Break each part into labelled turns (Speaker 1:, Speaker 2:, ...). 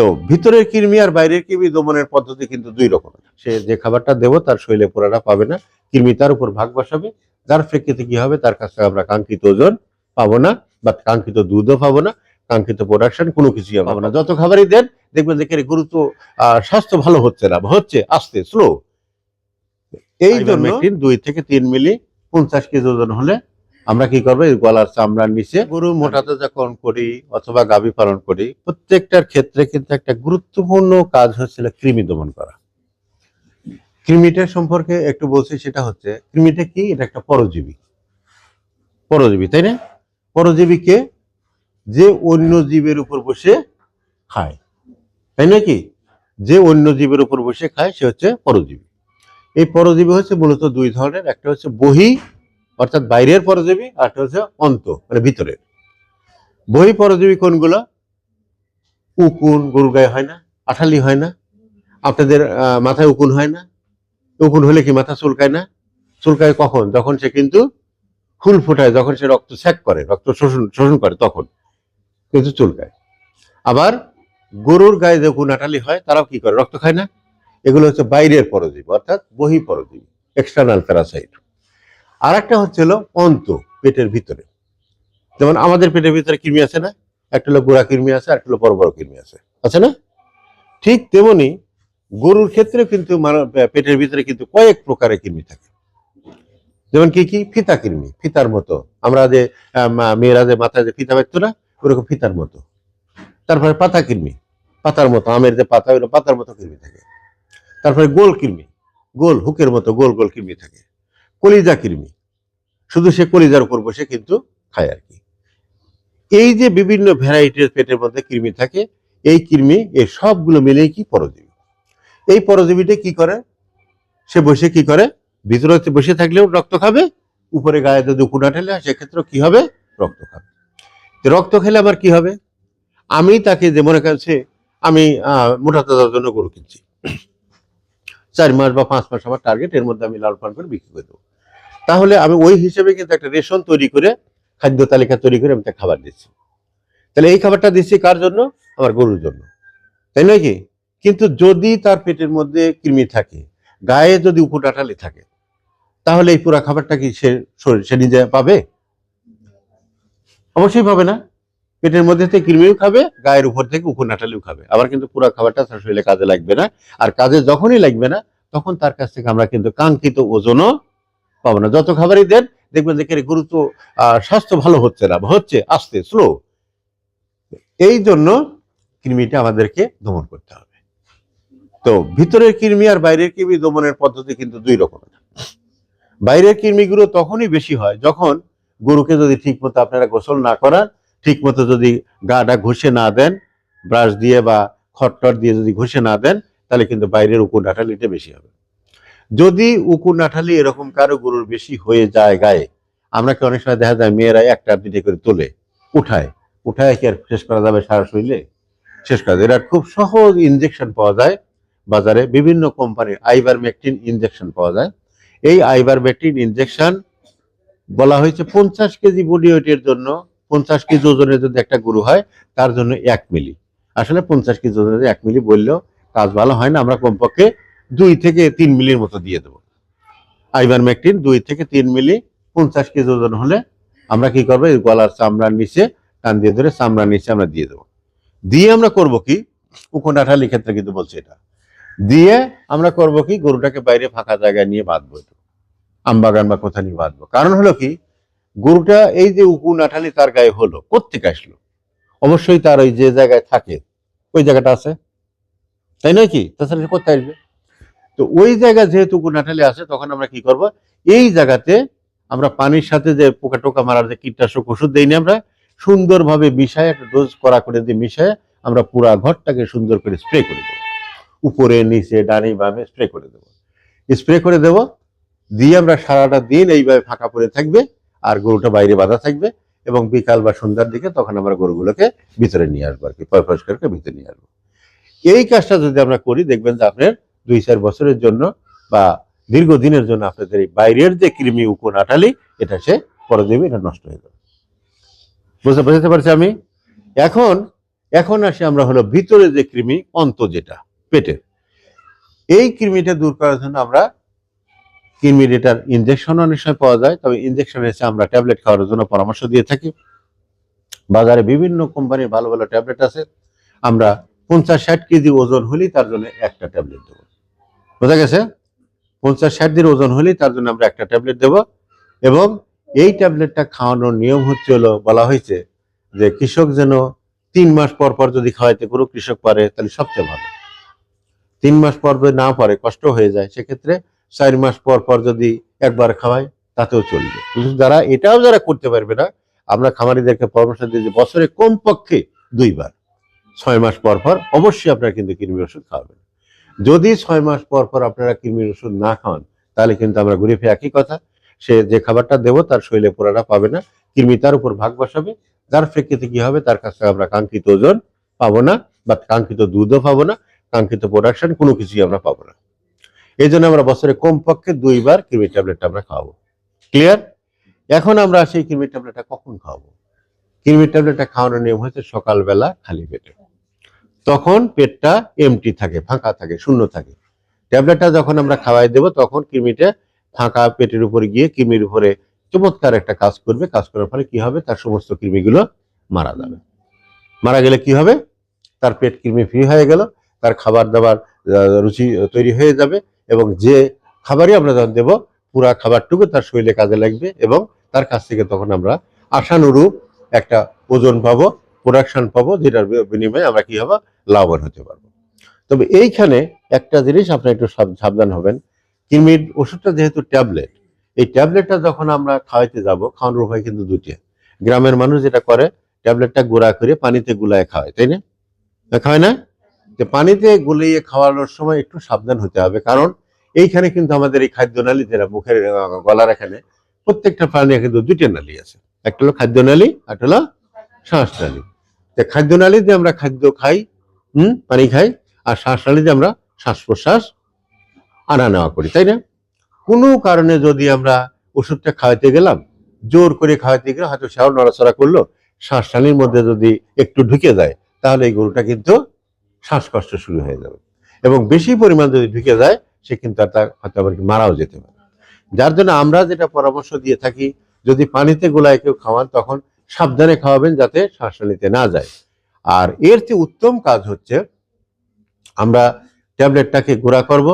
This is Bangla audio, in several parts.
Speaker 1: তো ভিতরের কৃমি আর বাইরের কৃমি দমনের পদ্ধতি কিন্তু দুই রকমের সে যে খাবারটা দেবো তার শরীরে পোড়াটা পাবে না। কৃমি তার উপর ভাগ বসাবে। যার প্রেক্ষিতে কি হবে তার কাছ থেকে আমরা কাঙ্ক্ষিত ওজন পাবো না বা কাঙ্ক্ষিত দুধও পাবো না কাঙ্ক্ষিত প্রোডাকশন কোনো কিছুই পাবো না। যত খাবারই দেন দেখবেন দেখে গুরুত্ব স্বাস্থ্য ভালো হচ্ছে না হচ্ছে আস্তে স্লো এই জন্য দুই থেকে তিন মিলি পঞ্চাশ কেজি ওজন হলে আমরা কি করব? এই গলার চামড়ার নিচে গরু মোটাতে যখন করি অথবা গাভী পালন করি প্রত্যেকটার ক্ষেত্রে কিন্তু একটা গুরুত্বপূর্ণ কাজ হচ্ছিল কৃমি দমন করা। কৃমিটার সম্পর্কে একটু বলছি সেটা হচ্ছে কৃমিটা কি? এটা একটা পরজীবী। পরজীবী তাই না? পরজীবীকে যে অন্য জীবের উপর বসে খায়। তাই না কি? যে অন্য জীবের উপর বসে খায় সে হচ্ছে পরজীবী। এই পরজীবী হচ্ছে মূলত দুই ধরনের। একটা হচ্ছে বহি অর্থাৎ বাইরের পরজীবী আর হচ্ছে অন্ত মানে ভিতরের। বহি পরজীবী কোনগুলো? উকুন গরু গায়ে হয় না, আঠালি হয় না, আপনাদের মাথায় উকুন হয় না। উকুন হলে কি মাথা চুলকায় না? চুলকায় কখন? যখন সে কিন্তু ফুল ফোটায়, যখন সে রক্ত স্যাক করে, রক্ত শোষণ শোষণ করে, তখন কিন্তু চুলকায়। আবার গরুর গায়ে যে আঠালি হয়, তারাও কি করে? রক্ত খায় না। এগুলো হচ্ছে বাইরের পরজীবী, অর্থাৎ বহি পরজীবী এক্সটার্নাল প্যারাসাইট আর একটা হচ্ছিল অন্ত পেটের ভিতরে। যেমন আমাদের পেটের ভিতরে কৃমি আছে না? একটা হলো গোড়া কৃমি আছে একটা হলো বড় বড় কৃমি আছে। আছে না? ঠিক তেমনি গরুর ক্ষেত্রে কিন্তু পেটের ভিতরে কিন্তু কয়েক প্রকারের কৃমি থাকে। যেমন কি কি? ফিতা কৃমি, ফিতার মতো। আমরা যে মেয়েরা যে মাথায় যে ফিতা বাঁধতো না, ওরকম ফিতার মতো। তারপরে পাতা কৃমি, পাতার মতো, আমের যে পাতা, ওইরকম পাতার মতো কৃমি থাকে। তারপরে গোল কৃমি, গোল, হুকের মতো গোল গোল কৃমি থাকে। কলিজা কৃমি। শুধু সে কলিজার উপর বসে কিন্তু খায় আর কি। এই যে বিভিন্ন ভ্যারাইটির পেটের মধ্যে কৃমি থাকে, এই কৃমি, এই সবগুলো মিলেই কি পরজীবী? এই পরজীবীটা কি করে? সে বসে কি করে? ভিতরে বসে থাকলেও রক্ত খাবে, উপরে গায়ে যদি উকুনা ঠেলে সেক্ষেত্রে কি হবে? রক্ত খাবে। রক্ত খেলে আমার কি হবে? আমি তাকে যে মনে করছে আমি মোটা তাজার জন্য গরু কিনছি। চার মাস বা পাঁচ মাস আমার টার্গেট এর মধ্যে আমি লাল পান করে বিক্রি করে দেবো। তাহলে আমি ওই হিসেবে কিন্তু একটা রেশন তৈরি করে, খাদ্য তালিকা তৈরি করে আমি খাবার দিচ্ছি। তাহলে এই খাবারটা দিচ্ছি কার জন্য? আমার গরুর জন্য। তাই নয় কি? কিন্তু যদি তার পেটের মধ্যে কৃমি থাকে, গায়ে যদি উপটাটালি থাকে, তাহলে এই পুরা খাবারটা কি সে সে নিজে পাবে? অবশ্যই পাবে না। পেটের মধ্যে থেকে কৃমিও খাবে, গায়ের উপর থেকে উপর নাটালিও খাবে। আবার কিন্তু পুরো খাবারটা তার শরীরে কাজে লাগবে না। আর কাজে যখনই লাগবে না, তখন তার কাছ থেকে আমরা কিন্তু কাঙ্ক্ষিত ওজনও পাবো না। যত খাবারই দেন, দেখবেন দেখে গুরুত্ব স্বাস্থ্য ভালো হচ্ছে না, হচ্ছে আস্তে স্লো এই জন্য কৃমিটা আমাদেরকে দমন করতে হবে। তো ভিতরের কৃমি আর বাইরের কৃমি দমনের পদ্ধতি কিন্তু দুই রকমের বাইরের কৃমিগুলো তখনই বেশি হয় যখন গরুকে যদি ঠিক মতো আপনারা গোসল না করান ঠিক মতো যদি গাটা ঘষে না দেন, ব্রাশ দিয়ে বা খটটর দিয়ে যদি ঘষে না দেন, তাহলে কিন্তু বাইরের উকুন আঠালিটা বেশি হবে। যদি উকুন আঠালি এরকম কারও গরুর বেশি হয়ে যায় গায়ে, আমরা কি অনেক সময় দেখা যায় মেয়েরা একটা দুইটা করে তোলে, উঠায়। উঠায় কি আর শেষ করা যাবে সারা শরীরে? শেষ করা এটা খুব সহজ ইনজেকশন পাওয়া যায়। বাজারে বিভিন্ন কোম্পানির আইবার মেকটিন ইনজেকশন পাওয়া যায়। এই আইবার মেকটিন ইনজেকশন বলা হয়েছে পঞ্চাশ কেজি বডি ওয়েটের জন্য, পঞ্চাশ কেজি ওজনের যদি একটা গরু হয়, তার জন্য এক মিলি। আসলে পঞ্চাশ কেজি ওজনের এক মিলি বললেও কাজ ভালো হয় না। আমরা কমপক্ষে দুই থেকে তিন মিলির মতো দিয়ে দেবো। আইবার ম্যাকটিন দুই থেকে তিন মিলি, পঞ্চাশ কেজি ওজন হলে আমরা কি করব? গলার চামড়ার নিচে, টান দিয়ে ধরে চামড়ার নিচে আমরা দিয়ে দেবো। দিয়ে আমরা করব কি? উকুন আঠালি ক্ষেত্রে কিন্তু বলছে এটা। দিয়ে আমরা করব কি? গরুটাকে বাইরে ফাঁকা জায়গায় নিয়ে বাঁধবো একটু। আমবাগান বা কোথা নিয়ে বাঁধবো। কারণ হলো কি? গরুটা এই যে উকুন আঠালি তার গায়ে হলো কোথেকে আসলো? অবশ্যই তার ওই যে জায়গায় থাকে, ওই জায়গাটা আছে। তাই নয় কি? তাছাড়া কোথায় আসবে? তো ওই জায়গা যেহেতু উকুন আছে, তখন আমরা কি করব? এই জায়গাতে আমরা পানির সাথে যে পোকা টোকা মারার যে কীটনাশক ওষুধ দেইনি আমরা, সুন্দরভাবে মিশায় একটা ডোজ করা করে দিয়ে মিশায় আমরা পুরা ঘরটাকে সুন্দর করে স্প্রে করে দেবো। উপরে, নিচে, ডানি, বামে স্প্রে করে দেবো। স্প্রে করে দেব, দিয়ে আমরা সারাটা দিন এইভাবে ফাঁকা পড়ে থাকবে আর গরুটা বাইরে বাঁধা থাকবে এবং বিকাল বা সন্ধ্যার দিকে তখন আমরা গরুগুলোকে ভিতরে নিয়ে আসব আর কি পরিষ্কার ভিতরে নিয়ে আসব। এই কাজটা যদি আমরা করি, দেখবেন যে আপনার দুই চার বছরের জন্য বা দীর্ঘদিনের জন্য আপনাদের এই বাইরের যে কৃমি উকুন আটালি এটা সে পরে দেবে, এটা নষ্ট হয়ে যাবে। বুঝতে বুঝতে পারছি আমি? এখন এখন আসি আমরা হলো ভিতরে যে কৃমি, অন্ত যেটা পেটের এই কৃমিটা দূর করার জন্য আমরা কৃমির এটার ইনজেকশন অনেক সময় পাওয়া যায়, তবে ইনজেকশন এসে আমরা ট্যাবলেট খাওয়ার জন্য পরামর্শ দিয়ে থাকি। বাজারে বিভিন্ন কোম্পানির ভালো ভালো ট্যাবলেট আছে। আমরা পঞ্চাশ ষাট কেজি ওজন হলেই তার জন্য একটা ট্যাবলেট দেবো। বোঝা গেছে? পঞ্চাশ ষাট দিন ওজন হলেই তার জন্য আমরা একটা ট্যাবলেট দেব। এবং এই ট্যাবলেটটা খাওয়ানোর নিয়ম হচ্ছে হলো, বলা হয়েছে যে কৃষক যেন তিন মাস পর পর যদি খাওয়াইতে কোনো কৃষক পারে, তাহলে সবচেয়ে ভালো। তিন মাস পর না পারে, কষ্ট হয়ে যায়, সেক্ষেত্রে চার মাস পর পর যদি একবার খাওয়ায়, তাতেও চলবে। কিন্তু যারা, এটাও যারা করতে পারবে না, আমরা খামারিদেরকে পরামর্শ দিই যে বছরে কমপক্ষে দুইবার। ছয় মাস পর পর অবশ্যই আপনারা কিন্তু কৃমির ওষুধ খাওয়াবেন। যদি ছয় মাস পর পর আপনারা কৃমির ওষুধ না খাওয়ান তাহলে কিন্তু আমরা ঘুরে ফিরে একই কথা। সে যে খাবারটা দেবো, তার শরীরে পোড়াটা পাবে না, কৃমি তার উপর ভাগ বসাবে। যার প্রেক্ষিতে কি হবে, তার কাছ থেকে আমরা কাঙ্ক্ষিত ওজন পাবো না, বা কাঙ্ক্ষিত দুধও পাবো না, কাঙ্ক্ষিত প্রোডাকশন কোনো কিছুই আমরা পাবো না। এই জন্য আমরা বছরে কমপক্ষে দুইবার কৃমি ট্যাবলেটটা আমরা খাওয়াবো। ক্লিয়ার এখন আমরা সেই কৃমি ট্যাবলেটটা কখন খাওয়াবো? কৃমি ট্যাবলেটটা খাওয়ানোর নিয়ম হচ্ছে সকালবেলা খালি পেটে। তখন পেটটা এমটি থাকে, ফাঁকা থাকে, শূন্য থাকে। ট্যাবলেটটা যখন আমরা খাওয়াই দেব, তখন কৃমিটা ফাঁকা পেটের উপরে গিয়ে কৃমির উপরে চমৎকার একটা কাজ করবে। কাজ করার ফলে কি হবে? তার সমস্ত কৃমিগুলো মারা যাবে। মারা গেলে কি হবে? তার পেট কৃমি ফ্রি হয়ে গেল, তার খাবার দাবার রুচি তৈরি হয়ে যাবে এবং যে খাবারই আমরা যখন দেবো, পুরা খাবারটুকু তার শরীরে কাজে লাগবে এবং তার কাছ থেকে তখন আমরা আশানুরূপ একটা ওজন পাবো। প্রোডাকশন পাবো, যেটার বিনিময়ে আমরা কি হব? লাভবান হতে পারব। তবে এইখানে একটা জিনিস আপনার একটু সাবধান হবেন। কৃমির ওষুধটা যেহেতু ট্যাবলেট, এই ট্যাবলেটটা যখন আমরা খাওয়াইতে যাব, খাওয়ানোর উপায় কিন্তু দুটি গ্রামের মানুষ যেটা করে, ট্যাবলেটটা গুঁড়া করে পানিতে গুলায় খাওয়ায়, তাই না? খাওয়ায় না? যে পানিতে গুলিয়ে খাওয়ানোর সময় একটু সাবধান হতে হবে, কারণ এইখানে কিন্তু আমাদের এই খাদ্য নালী যেটা মুখের গলার এখানে, প্রত্যেকটা প্রাণী কিন্তু দুইটা নালী আছে। একটা হলো খাদ্য নালী একটা হলো শ্বাস নালী খাদ্য নালী দিয়ে আমরা খাদ্য খাই, হুম, পানি খাই, আর শ্বাস নালী দিয়ে আমরা শ্বাস প্রশ্বাস আনা নেওয়া করি, তাই না? কোনো কারণে যদি আমরা ওষুধটা খাওয়াতে গেলাম, জোর করে খাওয়াতে গেলে হয়তো সেও নড়াচড়া করল, শ্বাস নালীর মধ্যে যদি একটু ঢুকে যায়, তাহলে এই গরুটা কিন্তু শ্বাসকষ্ট শুরু হয়ে যাবে। এবং বেশি পরিমাণ যদি ঢুকে যায়, সে কিন্তু আর তার হয়তো আবার মারাও যেতে পারে। যার জন্য আমরা যেটা পরামর্শ দিয়ে থাকি, যদি পানিতে গোলায় কেউ খাওয়ান, তখন সাবধানে খাওয়াবেন যাতে শ্বাসনালীতে না যায়। আর এর চেয়ে উত্তম কাজ হচ্ছে, আমরা ট্যাবলেটটাকে গুঁড়া করব।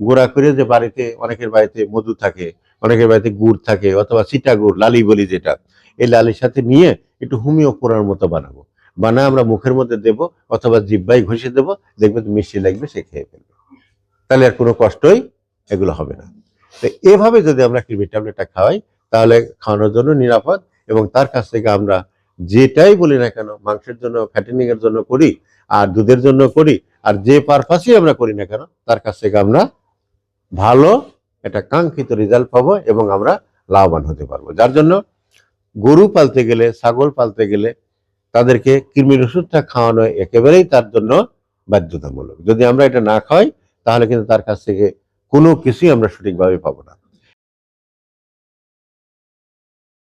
Speaker 1: গুঁড়া করে যে বাড়িতে, অনেকের বাড়িতে মধু থাকে, অনেকের বাড়িতে গুড় থাকে, অথবা সিটা গুড়, লালি বলি যেটা, এই লালির সাথে নিয়ে একটু হুমিও পোড়ার মতো বানাবো। বানায় আমরা মুখের মধ্যে দেব, অথবা জিব্বাই ঘষে দেব, দেখবে মিষ্টি লাগবে, সে খেয়ে ফেলবে। তাহলে আর কোনো কষ্টই এগুলো হবে না। তো এভাবে যদি আমরা কৃমি ট্যাবলেটটা খাওয়াই, তাহলে খাওয়ানোর জন্য নিরাপদ। এবং তার কাছ থেকে আমরা যেটাই বলি না কেন, মাংসের জন্য ফ্যাটেনিং এর জন্য করি, আর দুধের জন্য করি, আর যে পারপাসই আমরা করি না কেন, তার কাছ থেকে আমরা ভালো একটা কাঙ্ক্ষিত রেজাল্ট পাবো এবং আমরা লাভবান হতে পারব। যার জন্য গরু পালতে গেলে, ছাগল পালতে গেলে তাদেরকে কৃমির ওষুধটা খাওয়ানো একেবারেই তার জন্য বাধ্যতামূলক। যদি আমরা এটা না খাই তাহলে কিন্তু তার কাছ থেকে কোনো কিছুই আমরা সঠিকভাবে পাবো না।